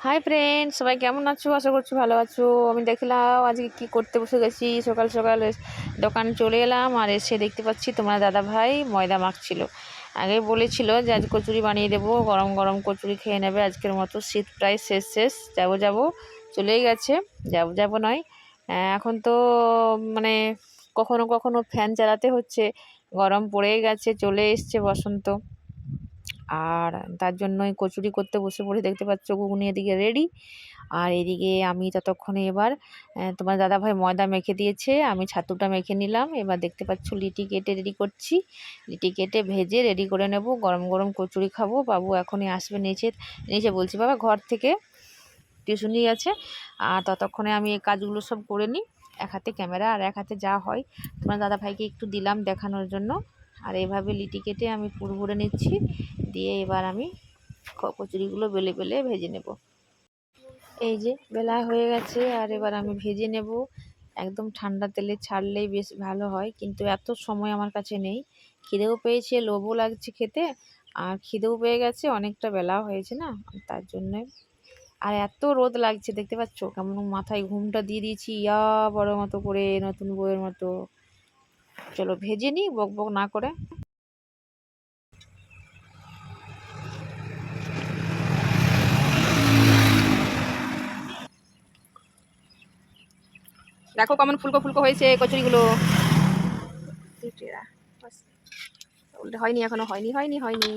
Hi friend সবাই কেমন আছো? আশা করছ ভালো আছো। আমি দেখলাম আজকে কি করতে বসে গেছি। সকাল সকাল দোকানে চলে এলাম আর এসে দেখতে পাচ্ছি তোমার দাদা ভাই ময়দা মাখছিল। আগে বলেছিল যে আজ কচুরি বানিয়ে দেবো। গরম গরম কচুরি খেয়ে নেবে। আজকের মতো শীত প্রায় শেষ শেষ। যাব যাব। চলেই গেছে। যাব যাব নয়। এখন তো মানে কখনো কখনো ফ্যান চালাতে হচ্ছে। গরম পড়েই গেছে। চলে এসছে বসন্ত। আর তার জন্যই কচুরি করতে বসে পড়ে, দেখতে পাচ্ছ ঘুগনি এদিকে রেডি আর এদিকে আমি ততক্ষণে এবার তোমার দাদাভাই ময়দা মেখে দিয়েছে, আমি ছাতুটা মেখে নিলাম, এবার দেখতে পাচ্ছ লিটি কেটে রেডি করছি, লিটি কেটে ভেজে রেডি করে নেব, গরম গরম কচুরি খাব, বাবু এখনই আসবে নিচে নিচে বলছি, বাবা ঘর থেকে টিউশনি আছে। আর ততক্ষণে আমি এই কাজগুলো সব করে নিই, এক হাতে ক্যামেরা আর এক হাতে যা হয়, তোমার দাদা ভাইকে একটু দিলাম দেখানোর জন্য। আর এভাবে লিটি কেটে আমি পুর ভরে নিচ্ছি। দিয়ে এবার আমি কচুরিগুলো বেলে বেলে ভেজে নেব। এই যে বেলা হয়ে গেছে, আর এবার আমি ভেজে নেব। একদম ঠান্ডা তেলে ছাড়লেই বেশ ভালো হয়, কিন্তু এত সময় আমার কাছে নেই। খিদেও পেয়েছে, লোভও লাগছে খেতে, আর খিদেও পেয়ে গেছে, অনেকটা বেলাও হয়েছে না, তার জন্যে। আর এত রোদ লাগছে, দেখতে পাচ্ছ? কেমন মাথায় ঘুমটা দিয়ে দিয়েছি, ইয়া বড় মতো করে, নতুন বইয়ের মতো। চলো ভেজে নিই, বক বক না করে। দেখো কেমন ফুলকো ফুলকো হয়েছে কচুরিগুলো। হয়নি, এখনও হয়নি হয়নি হয়নি।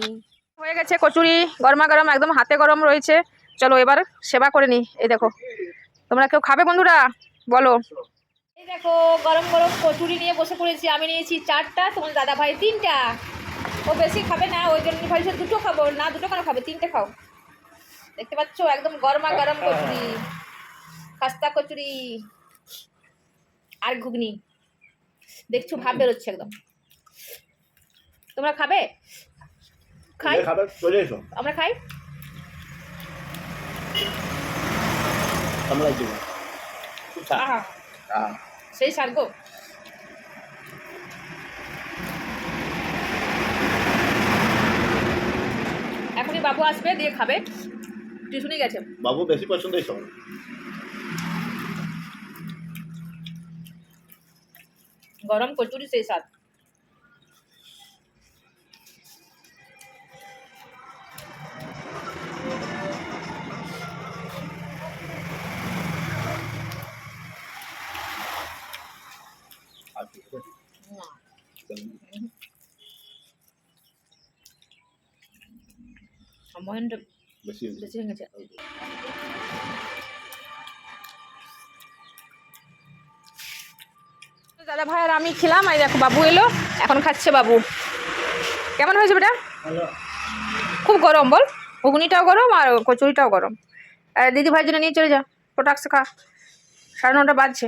হয়ে গেছে কচুরি, গরমা গরম, একদম হাতে গরম রয়েছে। চলো এবার সেবা করে নি এই দেখো। তোমরা কেউ খাবে বন্ধুরা? বলো। এই দেখো গরম গরম কচুরি নিয়ে বসে পড়েছি। আমি নিয়েছি চারটা তোমার দাদা ভাই তিনটা। ও বেশি খাবে না ওই জন্য ভাবছে দুটো খাব। না দুটো কেন খাবে? তিনটে খাও। দেখতে পাচ্ছ? একদম গরমা গরম কচুরি। খাস্তা কচুরি। আর ঘুগনি। দেখছ ভাব বেরোচ্ছে একদম। তোমরা খাবে? খাই? আমরা খাই? কেমন সেই সার গো। এখনই বাবু আসবে দিয়ে খাবে। টিউশনি গেছে। বাবু বেশি পছন্দ এইসব গরম কচুরি সেই স্বাদ। দাদা ভাই, আর আমি খেলাম আর দেখো, বাবু এলো, এখন খাচ্ছে বাবু। কেমন হয়েছে বেটা? খুব গরম, বল। ঘুগনিটাও গরম আর কচুরিটাও গরম। আর দিদি ভাইয়ের জন্য নিয়ে চলে যা প্রোটাক্স খা। সাড়ে নটা বাজছে।